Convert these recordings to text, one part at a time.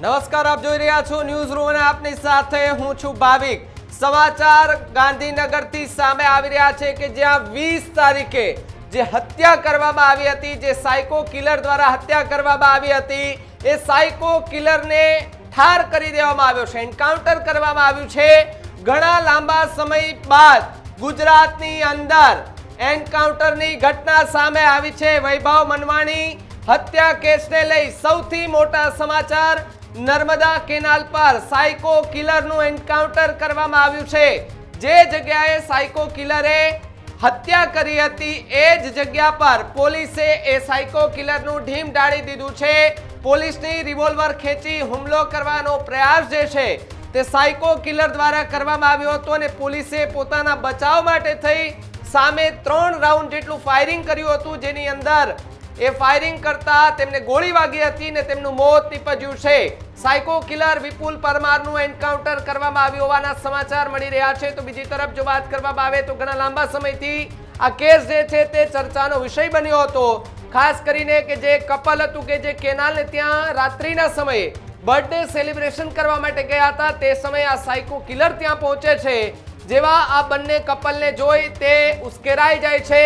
નમસ્કાર, આપ જોઈ રહ્યા છો ન્યૂઝ રૂમ અને આપની સાથે હું છું ભાવિક. સમાચાર ગાંધીનગરથી સામે આવી રહ્યા છે કે જ્યાં વીસ તારીખે જે હત્યા કરવામાં આવી હતી, જે સાયકો કિલર દ્વારા હત્યા કરવામાં આવી હતી, એ સાયકો કિલરને ઠાર કરી દેવામાં આવ્યો છે એન્કાઉન્ટર કરવામાં આવ્યું છે. ઘણા લાંબા સમય બાદ ગુજરાતની અંદર એન્કાઉન્ટરની ઘટના સામે આવી છે. વૈભવ મનવાણી હત્યા કેસને લઈ સૌથી મોટા સમાચાર નર્મદા કેનાલ પર સાયકો કિલરનું એન્કાઉન્ટર કરવામાં આવ્યું છે. જે જગ્યાએ સાયકો કિલરે હત્યા કરી હતી, એ જ જગ્યા પર પોલીસે એ સાયકો કિલરનું ઢીમ ડાળી દીધું છે. પોલીસની રિવોલ્વર ખેંચી હુમલો કરવાનો પ્રયાસ જે છે, તે સાયકો કિલર દ્વારા કરવામાં આવ્યો હતો અને પોલીસે પોતાના બચાવ માટે થઈ સામે ત્રણ રાઉન્ડ જેટલું ફાયરિંગ કર્યું હતું, જેની અંદર એ ફાયરિંગ કરતા તેમને ગોળી વાગી હતી ને તેમનું મોત નીપજ્યું છે. સાયકો કિલર વિપુલ પરમારનું એન્કાઉન્ટર કરવામાં આવ્યું હોવાના સમાચાર મળી રહ્યા છે. તો બીજી તરફ જો વાત કરવામાં આવે તો ઘણા લાંબા સમયથી આ કેસ જે છે તે ચર્ચાનો વિષય બન્યો હતો. ખાસ કરીને કે જે કપલ હતું કે જે કેનાલને ત્યાં રાત્રિના સમયે બર્થડે સેલિબ્રેશન કરવા માટે ગયા હતા, તે સમયે આ સાયકો કિલર ત્યાં પહોંચે છે. જેવા આ બંને કપલને જોઈ તે ઉશ્કેરાઈ જાય છે.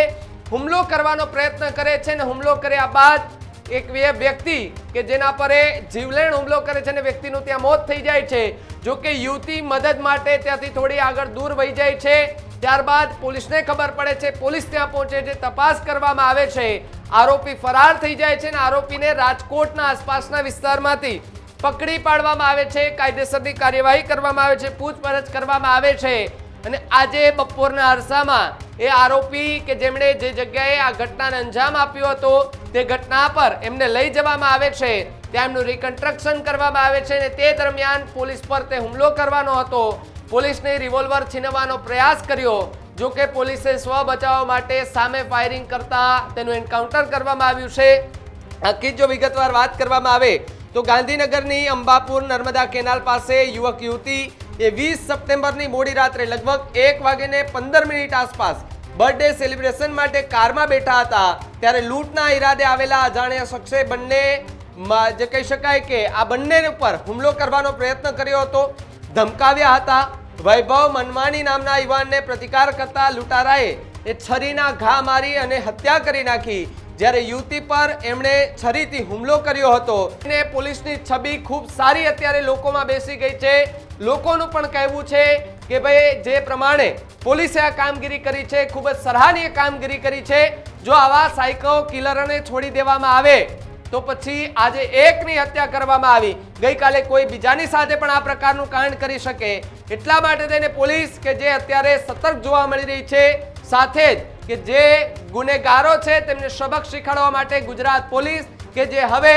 હુમલો કરવાનો પ્રયત્ન કરે છે ને હુમલો કર્યા બાદ એક વ્યક્તિ કે જેના પર એ જીવલેણ હુમલો કરે છે અને વ્યક્તિનું ત્યાં મોત થઈ જાય છે. જો કે યુવતી મદદ માટે ત્યાંથી થોડી આગળ દૂર વહી જાય છે. ત્યારબાદ પોલીસને ખબર પડે છે, પોલીસ ત્યાં પહોંચે છે, તપાસ કરવામાં આવે છે. આરોપી ફરાર થઈ જાય છે ને આરોપીને રાજકોટના આસપાસના વિસ્તારમાંથી પકડી પાડવામાં આવે છે. કાયદેસરની કાર્યવાહી કરવામાં આવે છે, પૂછપરછ કરવામાં આવે છે. અને આજે બપોરના અરસામાં એ આરોપી કે જેમણે જે જગ્યાએ આ ઘટનાને અંજામ આપ્યો હતો, તે ઘટના પર એમને લઈ જવામાં આવે છે. ત્યાં એમનું રિકન્સ્ટ્રક્શન કરવામાં આવે છે અને તે દરમિયાન પોલીસ પર તે હુમલો કરવાનો હતો. પોલીસને રિવોલ્વર છીનવવાનો પ્રયાસ કર્યો. જો કે પોલીસે સ્વ બચાવ માટે સામે ફાયરિંગ કરતા તેનું એન્કાઉન્ટર કરવામાં આવ્યું છે. આખી જો વિગતવાર વાત કરવામાં આવે, તો ગાંધીનગરની અંબાપુર નર્મદા કેનાલ પાસે યુવક યુવતી એ વીસ સપ્ટેમ્બરની મોડી રાત્રે લગભગ એક વાગ્યે પંદર મિનિટ આસપાસ બર્થડે સેલિબ્રેશન માટે કારમાં બેઠા હતા. ત્યારે લૂંટના ઈરાદે આવેલા અજાણ્યા શખ્સે બંને જે કહી શકાય કે આ બંને ઉપર હુમલો કરવાનો પ્રયત્ન કર્યો હતો. ધમકાવ્યા હતા. વૈભવ મનમાની નામના યુવાનને પ્રતિકાર કરતા લૂંટારાએ એ છરીના ઘા મારી અને હત્યા કરી નાખી. જ્યારે યુવતી પર એમણે છરીથી હુમલો કર્યો હતો અને પોલીસની છબી ખૂબ સારી અત્યારે લોકોમાં બેસી ગઈ છે. લોકોનું પણ કહેવું છે કે ભાઈ, જે પ્રમાણે પોલીસે આ કામગીરી કરી છે, ખૂબ જ સરાહનીય કામગીરી કરી છે. જો આવા સાયકો કિલરને છોડી દેવામાં આવે, તો પછી આજે એકની હત્યા કરવામાં આવી. ગઈકાલે કોઈ બીજાની સાથે પણ આ પ્રકારનું કાંડ કરી શકે. એટલા માટે થઈને પોલીસ કે જે અત્યારે સતર્ક જોવા મળી રહી છે, સાથે જ કે જે ગુનેગારો છે તેમને સબક શીખવાડવા માટે ગુજરાત પોલીસ કે જે હવે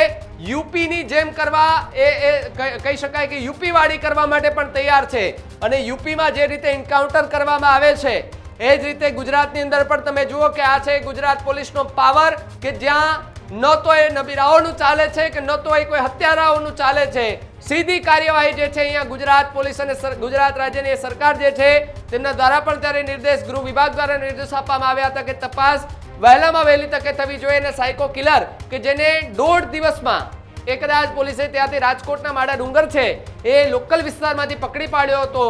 યુપીની જેમ કરવા એ એ કહી- શકાય કે યુપી વાળી કરવા માટે પણ તૈયાર છે. અને યુપીમાં જે રીતે એન્કાઉન્ટર કરવામાં આવે છે, એ જ રીતે ગુજરાતની અંદર પણ તમે જુઓ કે આ છે ગુજરાત પોલીસનો પાવર કે જ્યાં ન તો એ નબીરાઓનું ચાલે છે કે ન તો એ કોઈ હત્યારાઓનું ચાલે છે. સીધી કાર્યવાહી જે છે અહીંયા ગુજરાત પોલીસ અને ગુજરાત રાજ્યની સરકાર જે છે, તેમના દ્વારા પણ ત્યારે નિર્દેશ ગૃહ વિભાગ દ્વારા નિર્દેશ આપવામાં આવ્યા હતા કે તપાસ વહેલામાં વહેલી તકે થવી જોઈએ અને સાયકો કિલર કે જેને દોઢ દિવસમાં એ કદાચ પોલીસે ત્યાંથી રાજકોટના માડા ડુંગર છે, એ લોકલ વિસ્તારમાંથી પકડી પાડ્યો હતો.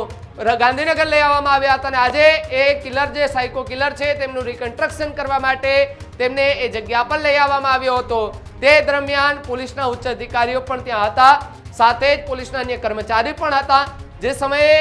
ગાંધીનગર લઈ આવવામાં આવ્યા હતા અને આજે એ કિલર જે સાયકો કિલર છે, તેમનું રિકન્સ્ટ્રક્શન કરવા માટે તેમને એ જગ્યા પર લઈ આવવામાં આવ્યો હતો. તે દરમિયાન પોલીસના ઉચ્ચ અધિકારીઓ પણ ત્યાં હતા. સાથે જ પોલીસના અન્ય કર્મચારી પણ હતા. જે સમયે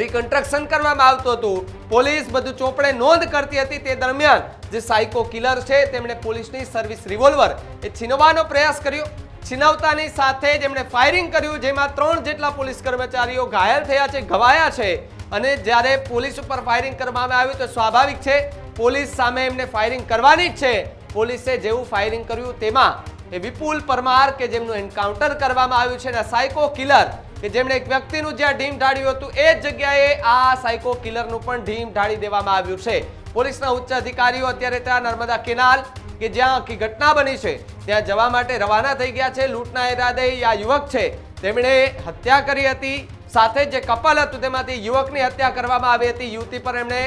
રિકન્સ્ટ્રક્શન કરવામાં આવતું હતું, પોલીસ બધું ચોપડે નોંધ કરતી હતી તે દરમિયાન જે સાયકો કિલર છે, તેમણે પોલીસની સર્વિસ રિવોલ્વર એ છીનવાનો પ્રયાસ કર્યો. છીનવતાની સાથે જ એમણે ફાયરિંગ કર્યું, જેમાં ત્રણ જેટલા પોલીસ કર્મચારીઓ ઘાયલ થયા છે, ઘવાયા છે. અને જ્યારે પોલીસ ઉપર ફાયરિંગ કરવામાં આવ્યું તો સ્વાભાવિક છે, પોલીસ સામે એમને ફાયરિંગ કરવાની જ છે. પોલીસે જેવું ફાયરિંગ કર્યું તેમાં એ વિપુલ પરમાર કે જેમનું એન્કાઉન્ટર કરવામાં આવ્યું છે અને સાયકો કિલર કે જેમણે એક વ્યક્તિનું જ્યાં ઢીમ ઢાળ્યું હતું, એ જ જગ્યાએ આ સાયકો કિલરનું પણ ઢીમ ઢાળી દેવામાં આવ્યું છે. પોલીસના ઉચ્ચ અધિકારીઓ અત્યારે ત્યાં નર્મદા કેનાલ કે જ્યાં આખી ઘટના બની છે, ત્યાં જવા માટે રવાના થઈ ગયા છે, લૂંટના ઇરાદે આ યુવક છે, તેમણે હત્યા કરી હતી, સાથે જ કપલ હતું તેમાંથી યુવકની હત્યા કરવામાં આવી હતી, યુવતી પર એમણે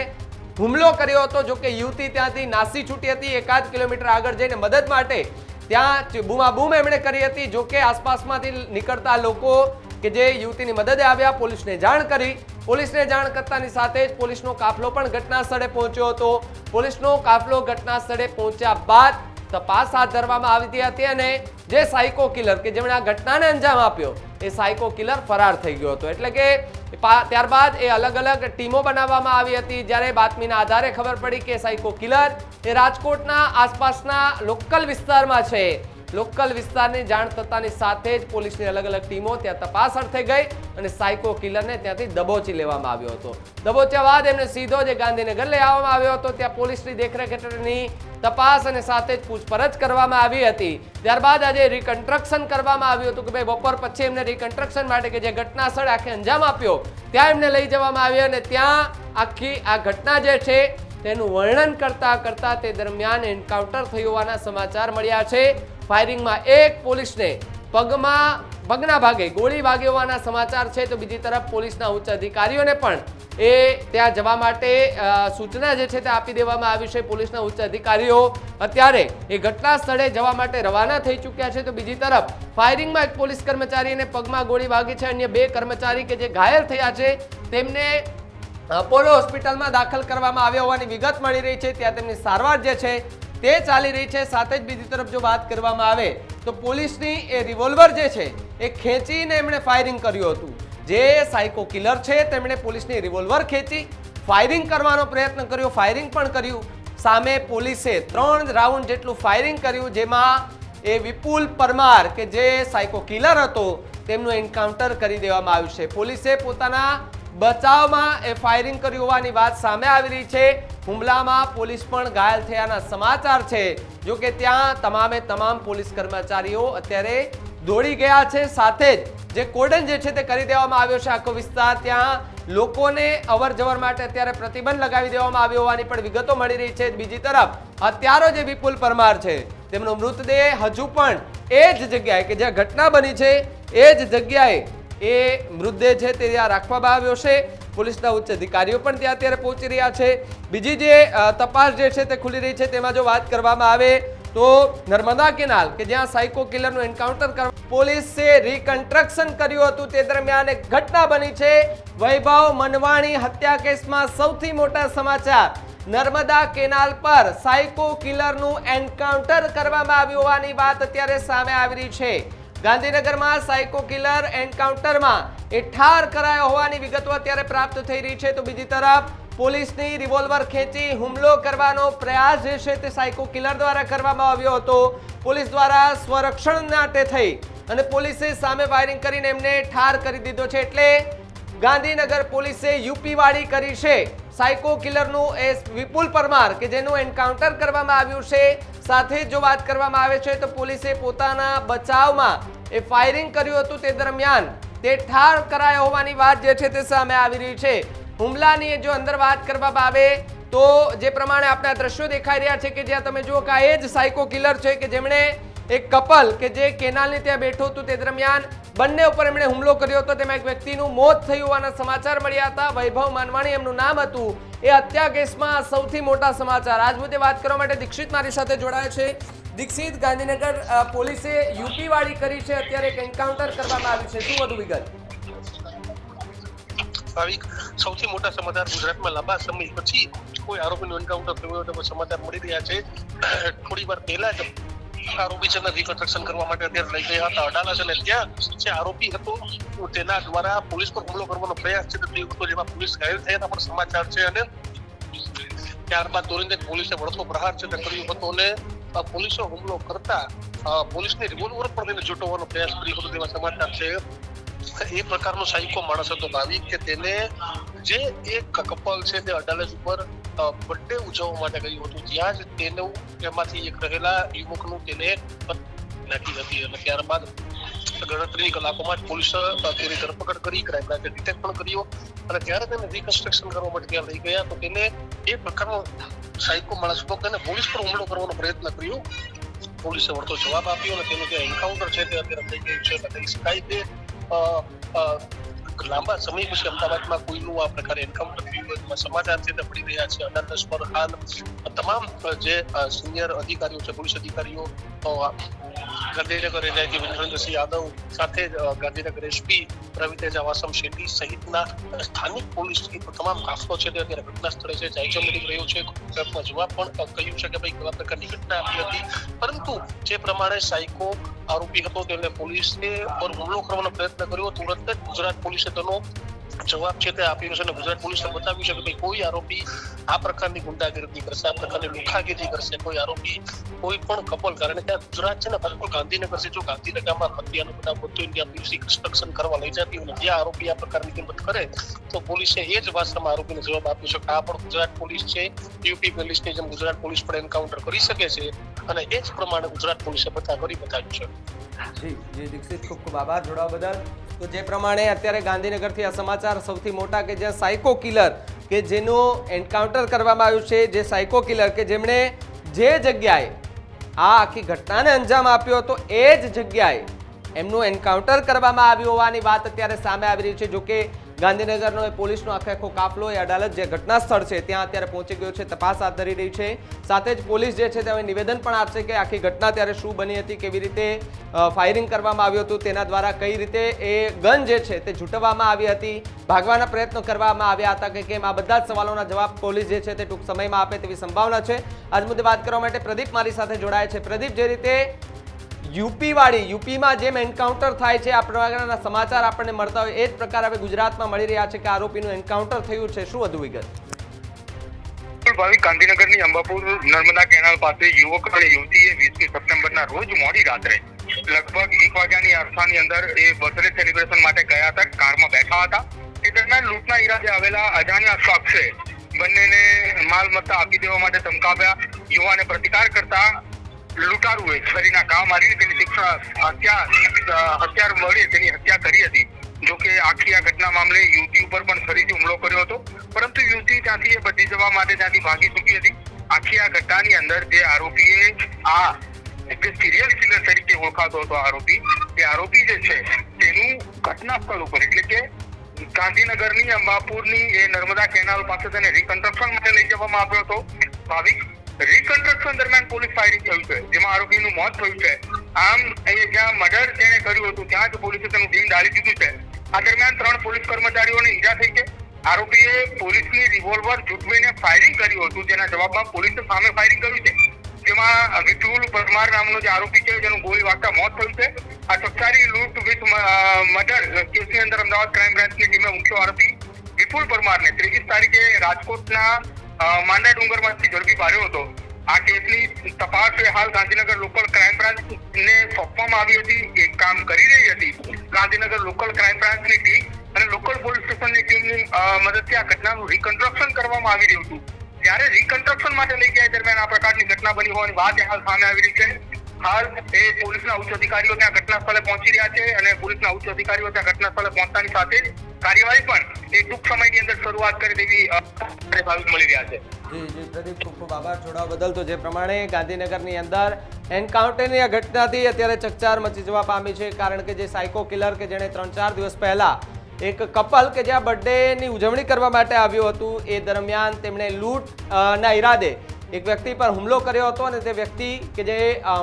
હુમલો કર્યો હતો, જો કે યુવતી ત્યાંથી નાસી છૂટી હતી, એકાદ કિલોમીટર આગળ જઈને મદદ માટે ત્યાં બૂમાબૂમ એમણે કરી હતી, જો કે આસપાસમાંથી નીકળતા લોકો કે જે યુવતીની મદદે આવ્યા, પોલીસને જાણ કરી. પોલીસને જાણ કરતાની સાથે જ પોલીસનો કાફલો પણ ઘટના સ્થળે પહોંચ્યો હતો. પોલીસનો કાફલો ઘટના સ્થળે પહોંચ્યા બાદ તપાસ હાથ ધરવામાં આવી હતી અને જે સાયકો કિલર કે જેમણે આ ઘટનાને અંજામ આપ્યો એ સાયકો કિલર ફરાર થઈ ગયો હતો. એટલે કે ત્યારબાદ એ અલગ અલગ ટીમો બનાવવામાં આવી હતી. જ્યારે બાતમીના આધારે ખબર પડી કે સાયકો કિલર એ રાજકોટના આસપાસના લોકલ વિસ્તારમાં છે. લોકલ વિસ્તારની જાણ થતાની સાથે જ પોલીસની અલગ અલગ ટીમો ત્યાં તપાસ અર્થે ગઈ અને સાયકો કિલરને ત્યાંથી દબોચી લેવામાં આવ્યો હતો. દબોચ્યા બાદ એમને સીધો જે ગાંધીનગર લઈ આવવામાં આવ્યો હતો. ત્યાં પોલીસની દેખરેખ હેઠળની તપાસ અને સાથે જ પૂછપરછ કરવામાં આવી હતી. ત્યારબાદ આજે રિકન્સ્ટ્રક્શન કરવામાં આવ્યું હતું કે ભાઈ બપોર પછી એમને રિકન્સ્ટ્રક્શન માટે કે જે ઘટના સ્થળે આખે અંજામ આપ્યો, ત્યાં એમને લઈ જવામાં આવ્યો અને ત્યાં આખી આ ઘટના જે છે તેનું વર્ણન કરતા કરતા તે દરમિયાન એન્કાઉન્ટર થયું હોવાના સમાચાર મળ્યા છે. ફાયરિંગમાં એક પોલીસને પગમાં, પગના ભાગે, ગોળી વાગી હોવાના સમાચાર છે. તો બીજી તરફ પોલીસના ઉચ્ચ અધિકારીઓને પણ એ ત્યાં જવા માટે સૂચના જે છે તે આપી દેવામાં આવી છે. પોલીસના ઉચ્ચ અધિકારીઓ અત્યારે એ ઘટના સ્થળે જવા માટે રવાના થઈ ચૂક્યા છે. તો બીજી તરફ ફાયરિંગમાં એક પોલીસ કર્મચારીને પગમાં ગોળી વાગી છે. અન્ય બે કર્મચારી કે જે ઘાયલ થયા છે, તેમને અપોલો હોસ્પિટલમાં દાખલ કરવામાં આવ્યા હોવાની વિગત મળી રહી છે. ત્યાં તેમની સારવાર જે છે તે ચાલી રહી છે, સાથે જ બીજી તરફ જો વાત કરવામાં આવે, તો પોલીસની એ રિવોલ્વર જે છે, એ ખેંચીને એમણે ફાયરિંગ કર્યું હતું. જે સાયકો કિલર છે, તેમણે પોલીસની રિવોલ્વર ખેંચી ફાયરિંગ કરવાનો પ્રયત્ન કર્યો ફાયરિંગ પણ કર્યું. સામે પોલીસે ત્રણ રાઉન્ડ જેટલું ફાયરિંગ કર્યું, જેમાં એ વિપુલ પરમાર, કે જે સાયકો કિલર હતો, તેમનું એન્કાઉન્ટર કરી દેવામાં આવ્યું છે. પોલીસે પોતાના બચાવમાં એ ફાયરિંગ કર્યું હોવાની વાત સામે આવી રહી છે. હુમલામાં પોલીસ પણ ઘાયલ થયાના સમાચાર છે. જો કે ત્યાં તમામે તમામ પોલીસ કર્મચારીઓ અત્યારે દોડી ગયા છે. સાથે જ જે કોર્ડન જે છે તે કરી દેવામાં આવ્યો છે આખો વિસ્તાર. ત્યાં લોકોને અવર જવર માટે અત્યારે પ્રતિબંધ લગાવી દેવામાં આવ્યો હોવાની પણ વિગતો મળી રહી છે. બીજી તરફ, હત્યારો જે વિપુલ પરમાર છે, તેમનો મૃતદેહ હજુ પણ એ જ જગ્યાએ કે જ્યાં ઘટના બની છે, એ જ જગ્યાએ એ મૃતદેહ છે તે ત્યાં રાખવામાં આવ્યો છે. પોલીસના ઉચ્ચ અધિકારીઓ પણ ત્યાં અત્યારે પહોંચી રહ્યા છે. બીજી જે તપાસ જે છે તે ખુલી રહી છે તેમાં જો વાત કરવામાં આવે તો નર્મદા કેનાલ કે જ્યાં સાયકો કિલરનું એન્કાઉન્ટર કરવા પોલીસે રિકન્સ્ટ્રક્શન કર્યું હતું તે દરમિયાન એક ઘટના બની છે. વૈભવ મનવાણી હત્યા કેસમાં સૌથી મોટા સમાચાર, નર્મદા કેનાલ પર સાયકો કિલરનું એન્કાઉન્ટર કરવામાં આવ્યું હોવાની વાત અત્યારે સામે આવી રહી છે. ગાંધીનગરમાં સાયકો કિલર એન્કાઉન્ટરમાં એ ઠાર કરાયો હોવાની વિગતો અત્યારે પ્રાપ્ત થઈ રહી છે. તો બીજી તરફ, પોલીસની રિવોલ્વર ખેંચી હુમલો કરવાનો પ્રયાસ જે છે તે સાયકો કિલર દ્વારા કરવામાં આવ્યો હતો. પોલીસ દ્વારા સ્વરક્ષણ નાટે થઈ અને પોલીસે સામે ફાયરિંગ કરીને એમને ઠાર કરી દીધો છે. એટલે ગાંધીનગર પોલીસે યુપી વાળી કરી છે. સાયકો કિલરનું એ વિપુલ પરમાર કે જેનું એન્કાઉન્ટર કરવામાં આવ્યું છે, સાથે જો વાત કરવામાં આવે છે તો પોલીસે પોતાના બચાવમાં એ ફાયરિંગ કર્યું હતું તે દરમિયાન. તે ઠાર કરાયો હોવાની વાત જે છે તે સામે આવી રહી છે. હુમલાની જો અંદર વાત કરવામાં આવે તો જે પ્રમાણે આપણા દ્રશ્યો દેખાઈ રહ્યા છે કે જ્યાં તમે જુઓ કે આ એ જ સાયકો કિલર છે કે જેમણે એક કપલ કે જે કેનાલની ત્યાં બેઠું હતું તે દરમિયાન બંને ઉપર એમણે હુમલો કર્યો હતો. તેમાં એક વ્યક્તિનું મોત થયું હોવાના સમાચાર મળ્યા હતા. વૈભવ માનવાણી એમનું નામ હતું. એ હત્યા કેસમાં સૌથી મોટા સમાચાર. આજ મુદ્દે વાત કરવા માટે દીક્ષિત મારી સાથે જોડાયા છે. દીક્ષિત, ગાંધીનગર પોલીસે યુપી વાળી કરી છે. અત્યારે એક એન્કાઉન્ટર કરવામાં આવ્યું છે. શું વધુ વિગત? ભાવિક સૌથી મોટા સમાચાર ગુજરાતમાં લાંબા સમય પછી કોઈ આરોપીનું એન્કાઉન્ટર થયું હોય સમાચાર મળી રહ્યા છે. થોડી વાર પહેલા જ આરોપી છે રિકન્સ્ટ્રક્શન કરવા માટે અત્યારે લઈ ગયા હતા. અડાલા છે ને ત્યાં જે આરોપી હતો તેના દ્વારા પોલીસ પર હુમલો કરવાનો પ્રયાસ છે. તે જેમાં પોલીસ ઘાયલ થયાના પણ સમાચાર છે અને ત્યારબાદ તુરંત પોલીસે વળતો પ્રહાર છે તે કર્યો હતો અને પોલીસે હુમલો કરતા પોલીસની રિવોલ્વર પણ તેને જૂટવવાનો પ્રયાસ કર્યો હતો તેવા સમાચાર છે. એ પ્રકારનો સાયકો માણસ હતો ભાવિક કે તેને જે એક કપલ છે તે અડાલજ ઉપર બર્થડે ઉજવવા માટે ગયું હતું. ત્યાં જ તેનું એમાંથી એક રહેલા યુવકનું તેને નાખી હતી અને ત્યારબાદ ગણતરીની કલાકોમાં જ પોલીસે તેની ધરપકડ કરી ક્રાઇમ બ્રાન્ચે ડિટેક્ટ પણ કર્યો અને ત્યારે તેને રિકન્સ્ટ્રક્શન કરવા માટે ત્યાં લઈ ગયા. તો તેને એ પ્રકારનો સાયકો માણસ હતો તેને પોલીસ પર હુમલો કરવાનો પ્રયત્ન કર્યો. પોલીસે વળતો જવાબ આપ્યો અને તેનું જે એન્કાઉન્ટર છે તે અત્યારે થઈ ગયું છે. એટલે શકાય કે લાંબા સમય પછી અમદાવાદમાં કોઈનું આ પ્રકારે એન્કાઉન્ટર થયું સમાચાર છે તે રહ્યા છે. અનાનસ પર હાલ તમામ જે સિનિયર અધિકારીઓ છે, પોલીસ અધિકારીઓ ગાંધીનગર એલઆઈજી વિરેન્દ્રસિંહ યાદવ સાથે ગાંધીનગર એસપી રવિતેજ વાસમ શેટ્ટી સહિતના સ્થાનિક પોલીસ તમામ કાફલો છે તે અત્યારે ઘટના સ્થળે છે. જાયજો મળી રહ્યો છે. ગુજરાતમાં જવાબ પણ કહ્યું છે કે ભાઈ કેવા પ્રકારની ઘટના આપી હતી. પરંતુ જે પ્રમાણે સાયકો આરોપી હતો તેને પોલીસે પર હુમલો કરવાનો પ્રયત્ન કર્યો. તુરંત જ ગુજરાત પોલીસે તેનો જવાબ છે તે આપ્યો છે અને ગુજરાત પોલીસને બતાવ્યું છે કે ભાઈ કોઈ આરોપી આ પ્રકારની ગુંડાગીરી કરશે, આ પ્રકારની લુખાગીરી કરશે, કોઈ આરોપી કોઈ પણ કપલ કારણ કે ગુજરાત છે ને બિલકુલ ગાંધીનગર છે, જો ગાંધીનગરમાં હત્યાનો બધા બનતો ઇન્ડિયા પોલીસ કન્સ્ટ્રક્શન કરવા લઈ જતી હોય જે આરોપી આ પ્રકારની કિંમત કરે, તો પોલીસે એ જ ભાષામાં આરોપીને જવાબ આપ્યો છે કે આ પણ ગુજરાત પોલીસ છે યુપી પોલીસની જેમ ગુજરાત પોલીસ પણ એન્કાઉન્ટર કરી શકે છે અને એ જ પ્રમાણે ગુજરાત પોલીસે બધા કરી બતાવ્યું છે. જી જી દીક્ષિત, ખૂબ ખૂબ આભાર. જોડાવા બદલ. તો જે પ્રમાણે અત્યારે ગાંધીનગરથી આ સમાચાર સૌથી મોટા કે જ્યાં સાયકો કિલર કે જેનું એન્કાઉન્ટર કરવામાં આવ્યું છે, જે સાયકો કિલર કે જેમણે જે જગ્યાએ આ આખી ઘટનાને અંજામ આપ્યો હતો, એ જ જગ્યાએ એમનું એન્કાઉન્ટર કરવામાં આવ્યું હોવાની વાત અત્યારે સામે આવી રહી છે. જોકે ગાંધીનગરનો એ પોલીસનો આખે આખો કાફલો એ અદાલત જે ઘટના સ્થળ છે, ત્યાં અત્યારે પહોંચી ગયો છે, તપાસ હાથ ધરી રહી છે. સાથે જ પોલીસ જે છે તે હવે નિવેદન પણ આપશે કે આખી ઘટના ત્યારે શું બની હતી, કેવી રીતે ફાયરિંગ કરવામાં આવ્યું હતું, તેના દ્વારા કઈ રીતે એ ગન જે છે, તે ઝૂંટવવામાં આવી હતી, ભાગવાના પ્રયત્નો કરવામાં આવ્યા હતા કે કેમ, આ બધા જ સવાલોના જવાબ પોલીસ જે છે, તે ટૂંક સમયમાં આપે તેવી સંભાવના છે. આજ મુદ્દે વાત કરવા માટે પ્રદીપ મારી સાથે જોડાય છે. પ્રદીપ, જે રીતે યુપી વાળી, યુપીમાં જેમ એન્કાઉન્ટર થાય છે, આ પ્રકારના સમાચાર આપણને મળતા હોય, એ જ પ્રકાર હવે ગુજરાતમાં મળી રહ્યા છે કે આરોપીનું એન્કાઉન્ટર થયું છે. શું વધુ વિગત? ભાવિક ગાંધીનગરની અંબાપુર નર્મદા કેનાલ પાસે યુવક અને યુવતીએ વીસમી સપ્ટેમ્બરના રોજ મોડી રાત્રે લગભગ એક વાગ્યાની અરસાની અંદર એ બર્થડે સેલિબ્રેશન માટે ગયા હતા. કારમાં બેઠા હતા. એ દરમિયાન લૂંટના ઈરાદે આવેલા અજાણ્યા શખ્સે બંનેને માલ મત્તા આપી દેવા માટે ધમકાવ્યા. યુવાને પ્રતિકાર કરતા લૂંટારુએ છરીના ઘા મારી તેની શિક્ષા, હત્યા, હત્યાર હથિયાર તેની હત્યા કરી હતી. જો કે આખી આ ઘટના મામલે યુવતી ઉપર પણ ફરીથી હુમલો કર્યો હતો. પરંતુ યુવતી ત્યાંથી એ બચી જવા માટે ત્યાંથી ભાગી ચૂકી હતી. આખી આ ઘટનાની અંદર જે આરોપીએ આ જે સિરિયલ કિલર તરીકે ઓળખાતો હતો આરોપી, તે આરોપી જે છે, તેનું ઘટના સ્થળ ઉપર, એટલે કે ગાંધીનગરની અંબાપુરની એ નર્મદા કેનાલ પાસે તેને રિકન્સ્ટ્રક્શન માટે લઈ જવામાં આવ્યો હતો. ભાવિક રિકન્સ્ટ્રક્શન દરમિયાન પોલીસ ફાયરિંગ થયું છે. જેમાં આરોપીનું મોત થયું છે. આમ એ જ્યાં મર્ડર તેણે કર્યું હતું, ત્યાં જ પોલીસે તેનું દિન ડાળી દીધું છે. આ દરમિયાન ત્રણ પોલીસ કર્મચારીઓને ઈજા થઈ છે. આરોપીએ પોલીસની રિવોલ્વર ઝૂંટવીને ફાયરિંગ કર્યું હતું, જેના જવાબમાં પોલીસે સામે ફાયરિંગ કર્યું છે. જેમાં વિપુલ પરમાર નામનો જે આરોપી છે, જેનું ગોળી વાગતા મોત થયું છે. આ સત્તારી લૂંટ વિથ મર્ડર કેસની અંદર અમદાવાદ ક્રાઇમ બ્રાન્ચની ટીમે મુખ્ય આરોપી વિપુલ પરમારને ત્રેવીસ તારીખે રાજકોટના માંડા ડુંગરમાંથી ઝડપી પાડ્યો હતો. આ કેસની તપાસ હાલ ગાંધીનગર લોકલ ક્રાઇમ બ્રાન્ચને સોંપવામાં આવી હતી. એ કામ કરી રહી હતી. ગાંધીનગર લોકલ ક્રાઇમ બ્રાન્ચની ટીમ અને લોકલ પોલીસ સ્ટેશનની ટીમની મદદથી આ ઘટનાનું રિકન્સ્ટ્રક્શન કરવામાં આવી રહ્યું હતું. ત્યારે રિકન્સ્ટ્રક્શન માટે લઈ ગયા દરમિયાન આ પ્રકારની ઘટના બની હોવાની વાત હાલ સામે આવી રહી છે. હાલ એ પોલીસના ઉચ્ચ અધિકારીઓ ત્યાં ઘટના સ્થળે પહોંચી રહ્યા છે અને પોલીસના ઉચ્ચ અધિકારીઓ ત્યાં ઘટના સ્થળે પહોંચતાની સાથે જ કાર્યવાહી પણ એ ટૂંક સમયની અંદર શરૂઆત કરી દેવી ભાવિક મળી રહ્યા છે. જી જી, પ્રદીપ, ખૂબ ખૂબ આભાર. જોડાવા બદલ તો જે પ્રમાણે ગાંધીનગરની અંદર એન્કાઉન્ટરની આ ઘટનાથી અત્યારે ચકચાર મચી જવા પામી છે, કારણ કે જે સાયકો કિલર કે જેણે ત્રણ ચાર દિવસ પહેલા એક કપલ કે જ્યાં બર્થડેની ઉજવણી કરવા માટે આવ્યું હતું, એ દરમિયાન તેમણે લૂંટના ઈરાદે એક વ્યક્તિ પર હુમલો કર્યો હતો અને તે વ્યક્તિ કે જે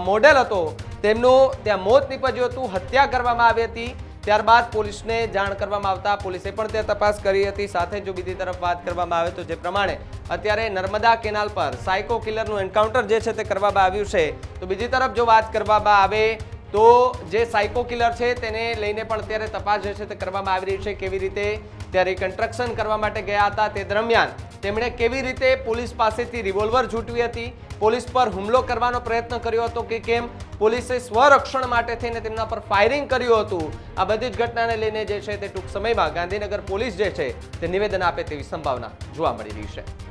મોડેલ હતો, તેમનું ત્યાં મોત નીપજ્યું હતું, હત્યા કરવામાં આવી હતી. ત્યારબાદ પોલીસને જાણ કરવામાં આવતા પોલીસે પણ ત્યાં તપાસ કરી હતી. સાથે જો બીજી તરફ વાત કરવામાં આવે તો જે પ્રમાણે અત્યારે નર્મદા કેનાલ પર સાયકો કિલરનું એન્કાઉન્ટર જે છે તે કરવામાં આવ્યું છે. તો બીજી તરફ જો વાત કરવામાં આવે તો જે સાયકો કિલર છે તેને લઈને પણ અત્યારે તપાસ જે છે તે કરવામાં આવી રહી છે. કેવી રીતે ત્યારે કન્સ્ટ્રક્શન કરવા માટે ગયા હતા તે દરમિયાન તેમણે કેવી રીતે પોલીસ પાસેથી રિવોલ્વર ઝૂંટવી હતી? પોલીસ પર હુમલો કરવાનો પ્રયત્ન કર્યો હતો કે કેમ? પોલીસે સ્વરક્ષણ માટે થઈને તેમના પર ફાયરિંગ કર્યું હતું. આ બધી જ ઘટનાને લઈને જે છે તે ટૂંક સમયમાં ગાંધીનગર પોલીસ જે છે તે નિવેદન આપે તેવી સંભાવના જોવા મળી રહી છે.